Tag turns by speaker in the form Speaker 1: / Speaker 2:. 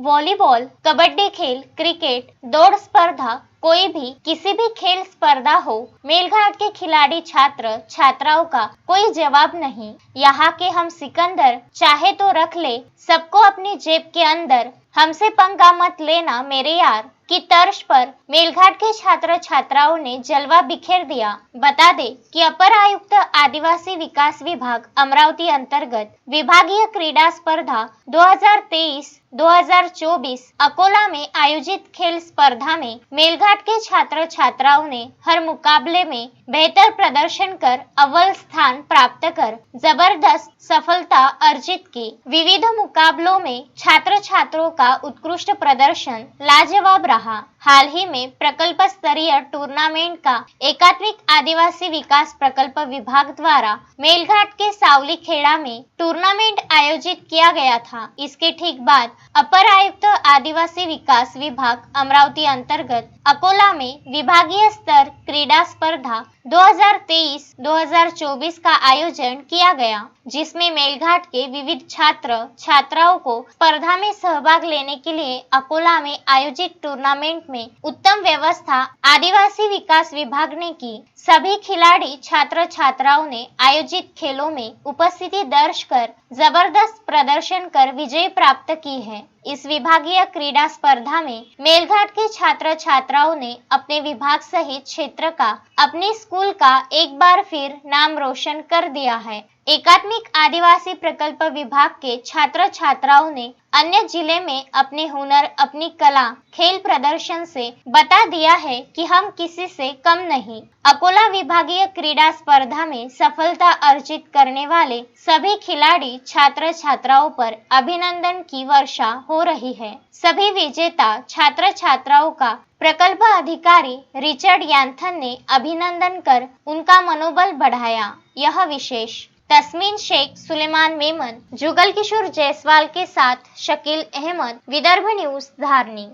Speaker 1: Volleyball kabaddi खेल cricket दौड़ स्पर्धा कोई भी किसी भी खेल स्पर्धा हो, मेलघाट के खिलाड़ी छात्र, छात्राओं का कोई जवाब नहीं। यहाँ के हम सिकंदर, चाहे तो रख ले, सबको अपनी जेब के अंदर। हमसे पंगा मत लेना मेरे यार, की तर्ज पर मेलघाट के छात्र छात्राओं ने जलवा बिखेर दिया। बता दे कि अपर आयुक्त, आदिवासी विकास विभाग, अमरावती अंतर्गत विभागीय क्रीडा स्पर्धा 2023 2024 अकोला में आयोजित खेल स्पर्धा में मेलघाट के छात्र छात्राओं ने हर मुकाबले में बेहतर प्रदर्शन कर अव्वल स्थान प्राप्त कर ज़बरदस्त सफलता अर्जित की। विविध मुकाबलों में छात्र छात्रों का उत्कृष्ट प्रदर्शन लाजवाब रहा। हाल ही में प्रकल्प स्तरीय टूर्नामेंट का एकात्मिक आदिवासी विकास प्रकल्प विभाग द्वारा मेलघाट के सावली खेड़ा में टूर्नामेंट आयोजित किया गया था। इसके ठीक बाद अपर आयुक्त आदिवासी विकास विभाग अमरावती अंतर्गत अकोला में विभागीय स्तर क्रीडा स्पर्धा 2023-2024 का आयोजन किया गया, जिसमें मेलघाट के विविध छात्र छात्राओं को स्पर्धा में सहभाग लेने के लिए अकोला में आयोजित टूर्नामेंट में उत्तम व्यवस्था, आदिवासी विकास विभाग ने की। सभी खिलाड़ी छात्र छात्राओं ने आयोजित खेलों में उपस्थिति दर्ज कर ज़बरदस्त प्रदर्शन कर विजय प्राप्त की है। इस विभागीय क्रीडा स्पर्धा में मेलघाट के छात्र छात्राओं ने अपने विभाग सहित क्षेत्र का, अपने स्कूल का एक बार फिर नाम रोशन कर दिया है। एकात्मिक आदिवासी प्रकल्प विभाग के छात्र छात्राओं ने अन्य ज़िले में अपने हुनर, अपनी कला, खेल प्रदर्शन से बता दिया है कि हम किसी से कम नहीं। अकोला विभागीय क्रीडा स्पर्धा में सफलता अर्जित करने वाले सभी खिलाड़ी छात्र छात्राओं पर अभिनंदन की वर्षा हो रही है। सभी विजेता छात्र छात्राओं का प्रकल्प अधिकारी रिचर्ड यांथन ने अभिनंदन कर उनका मनोबल बढ़ाया। यह विशेष तस्मीन शेख सुलेमान मेमन जुगल किशोर जायसवाल के साथ शकील अहमद विदर्भ न्यूज़ धारनी।